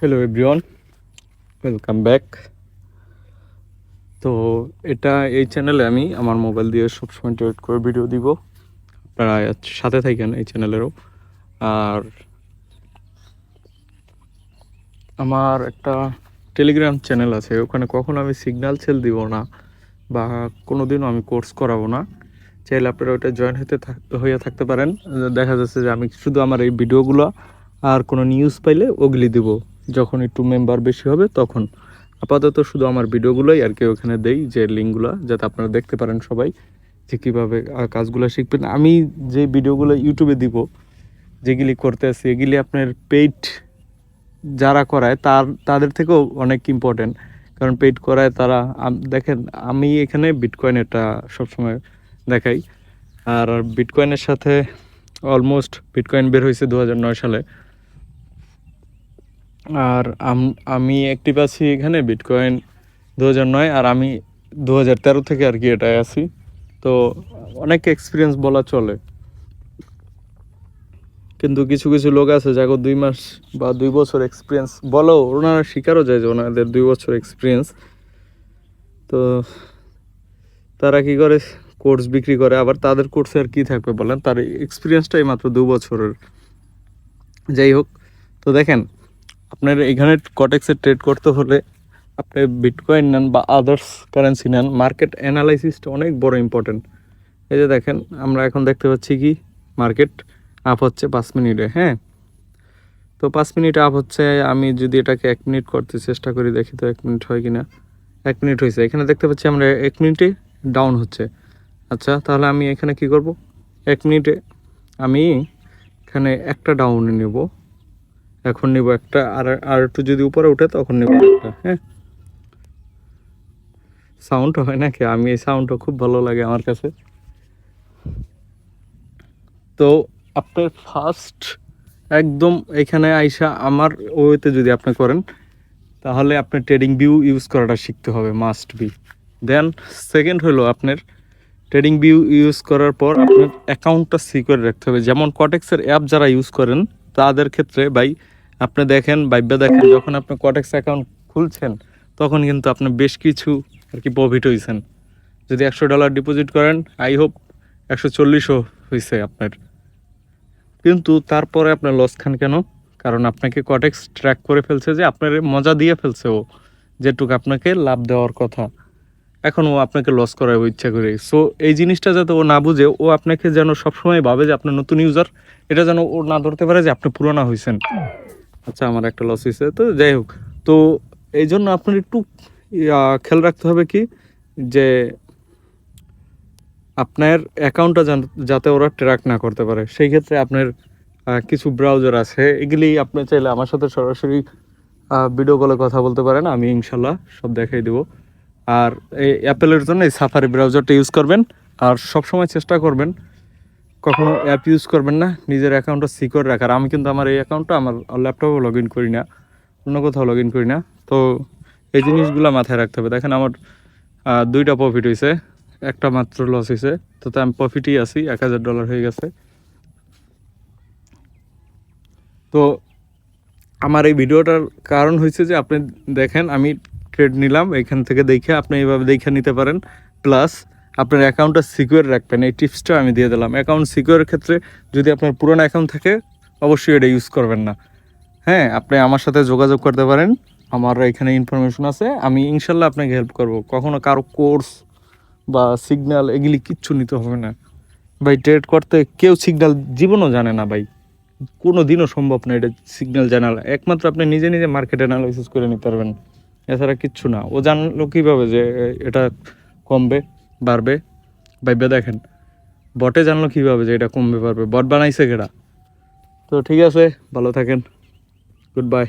Hello everyone welcome back তো এটা এই চ্যানেলে আমি আমার মোবাইল দিয়ে সবসময় ট্রেড করে ভিডিও দিব। আপনারা সাথে থাকেন এই চ্যানেলেরও আর আমার একটা টেলিগ্রাম চ্যানেল আছে, ওখানে কখনো আমি সিগন্যাল সেল দিব না বা কোনো দিনও আমি কোর্স করাবো না। চাইলে আপনারা ওটা জয়েন হতে হয়ে থাকতে পারেন। দেখা যাচ্ছে যে আমি শুধু আমার এই ভিডিওগুলো আর কোনো নিউজ পাইলে ওগুলি দিব। যখন একটু মেম্বার বেশি হবে, তখন আপাতত শুধু আমার ভিডিওগুলোই আর কি ওখানে দেই, যে লিঙ্কগুলো, যাতে আপনারা দেখতে পারেন সবাই যে কীভাবে কাজগুলো শিখবেন। আমি যে ভিডিওগুলো ইউটিউবে দিব, যেগুলি করতে আছি, এগুলি আপনার পেইড যারা করায়, তার, তাদের থেকেও অনেক ইম্পর্টেন্ট কারণ পেইড করায় তারা দেখেন, আমি এখানে বিটকয়েন এটা সবসময় দেখাই। আর বিটকয়েনের সাথে অলমোস্ট বিটকয়েন বের হয়েছে দু সালে। আর আম- অ্যাক্টিভ আছি এখানে বিটকয়েন দু হাজার নয় আর আমি দু হাজার তেরো থেকে আর কি এটাই আছি। তো অনেক এক্সপিরিয়েন্স বলা চলে। কিন্তু কিছু কিছু লোক আছে যাকে দুই মাস বা দুই বছর এক্সপিরিয়েন্স বলো ওনারা স্বীকারও যায় যে ওনাদের দুই বছর এক্সপিরিয়েন্স তো তারা কি করে? কোর্স বিক্রি করে। আবার তাদের কোর্সে আর কি থাকবে বলেন? তার এক্সপিরিয়েন্সটাই মাত্র দু বছরের। যাই হোক, তো দেখেন আপনার এখানে কটেক্সে ট্রেড করতে হলে আপনি বিটকয়েন নেন বা আদার্স কারেন্সি নেন মার্কেট অ্যানালাইসিসটা অনেক বড় ইম্পর্টেন্ট এই যে দেখেন, আমরা এখন দেখতে পাচ্ছি কি? মার্কেট আপ হচ্ছে পাঁচ মিনিটে হ্যাঁ? তো পাঁচ মিনিট আপ হচ্ছে, আমি যদি এটাকে এক মিনিট করতে চেষ্টা করি, দেখি তো এক মিনিট হয় কি না এক মিনিট হয়েছে, এখানে দেখতে পাচ্ছি আমরা এক মিনিটে ডাউন হচ্ছে। আচ্ছা তাহলে আমি এখানে কি করব? এক মিনিটে আমি এখানে একটা ডাউনে নেব। এখন নেব একটা, আর আর একটু যদি উপরে উঠে তখন নেব একটা হ্যাঁ? সাউন্ড হয় নাকি? আমি এই সাউন্ডটা খুব ভালো লাগে আমার কাছে। তো আপনার ফার্স্ট একদম এখানে আইসা আমার ওয়েতে যদি আপনি করেন, তাহলে আপনার ট্রেডিং ভিউ ইউজ করাটা শিখতে হবে মাস্ট বি দেন সেকেন্ড হলো আপনার ট্রেডিং ভিউ ইউজ করার পর আপনার অ্যাকাউন্টটা সিকিউর রাখতে হবে। যেমন কটেক্সের অ্যাপ যারা ইউজ করেন তাদের ক্ষেত্রে ভাই, আপনি দেখেন বাইব্যা দেখেন, যখন আপনি কটেক্স অ্যাকাউন্ট খুলছেন, তখন কিন্তু আপনি বেশ কিছু আর কি প্রফিট হয়েছেন যদি একশো ডলার ডিপোজিট করেন আই হোপ একশো চল্লিশও হয়েছে আপনার। কিন্তু তারপরে আপনার লস খান কেন? কারণ আপনাকে কটেক্স ট্র্যাক করে ফেলছে যে আপনার মজা দিয়ে ফেলছে ও, যেটুকু আপনাকে লাভ দেওয়ার কথা। এখন ও আপনাকে লস করার ইচ্ছা করে। সো এই জিনিসটা যাতে ও না বুঝে, ও আপনাকে যেন সবসময় ভাবে যে আপনার নতুন ইউজার এটা যেন ও না ধরতে পারে যে আপনি পুরোনা হয়েছেন আচ্ছা আমার একটা লস হয়েছে তো যাই হোক, তো এই জন্য আপনার একটু খেয়াল রাখতে হবে কি? যে আপনার অ্যাকাউন্টটা যাতে ওরা ট্র্যাক না করতে পারে। সেই ক্ষেত্রে আপনার কিছু ব্রাউজার আছে। এগুলি আপনি চাইলে আমার সাথে সরাসরি ভিডিও কলে কথা বলতে পারেন। আমি ইনশাল্লাহ সব দেখাই দেবো। আর এই অ্যাপেলের জন্য এই সাফারি ব্রাউজারটা ইউজ করবেন। আর সবসময় চেষ্টা করবেন, কখনো অ্যাপ ইউজ করবেন না, নিজের অ্যাকাউন্টটা সিকিউর রাখার। আমি কিন্তু আমার এই অ্যাকাউন্টটা আমার ল্যাপটপে লগ ইন করি না, অন্য কোথাও লগ ইন করি না। তো এই জিনিসগুলো মাথায় রাখতে হবে। দেখেন আমার দুইটা প্রফিট হয়েছে একটা মাত্র লস হয়েছে তো তো আমি প্রফিটই আছি, এক হাজার ডলার হয়ে গেছে। তো আমার এই ভিডিওটার কারণ হয়েছে যে আপনি দেখেন, আমি ট্রেড নিলাম, এখান থেকে দেখে আপনি এইভাবে দেখে নিতে পারেন। প্লাস আপনার অ্যাকাউন্টটা সিকিউর রাখবেন। এই টিপসটা আমি দিয়ে দিলাম। অ্যাকাউন্ট সিকিউরের ক্ষেত্রে যদি আপনার পুরনো অ্যাকাউন্ট থাকে, অবশ্যই এটা ইউজ করবেন না। হ্যাঁ আপনি আমার সাথে যোগাযোগ করতে পারেন। আমার এখানে ইনফরমেশন আছে। আমি ইনশাল্লাহ আপনাকে হেল্প করব। কখনো কারও কোর্স বা সিগন্যাল এগুলি কিচ্ছু নিতে হবে না। ভাই ট্রেড করতে কেউ সিগন্যাল জীবনও জানে না ভাই। কোনো দিনও সম্ভব না এটা সিগন্যাল জানা একমাত্র আপনি নিজে নিজে মার্কেট অ্যানালাইসিস করে নিতে পারবেন। এছাড়া কিচ্ছু না। ও জানলো কীভাবে যে এটা কমবে, বাড়বে। ভাইবে দেখেন, বটে জানলো কীভাবে যে এটা কমবে, বাড়বে। বট বানাইছে কেটা তো ঠিক আছে, ভালো থাকেন। Good bye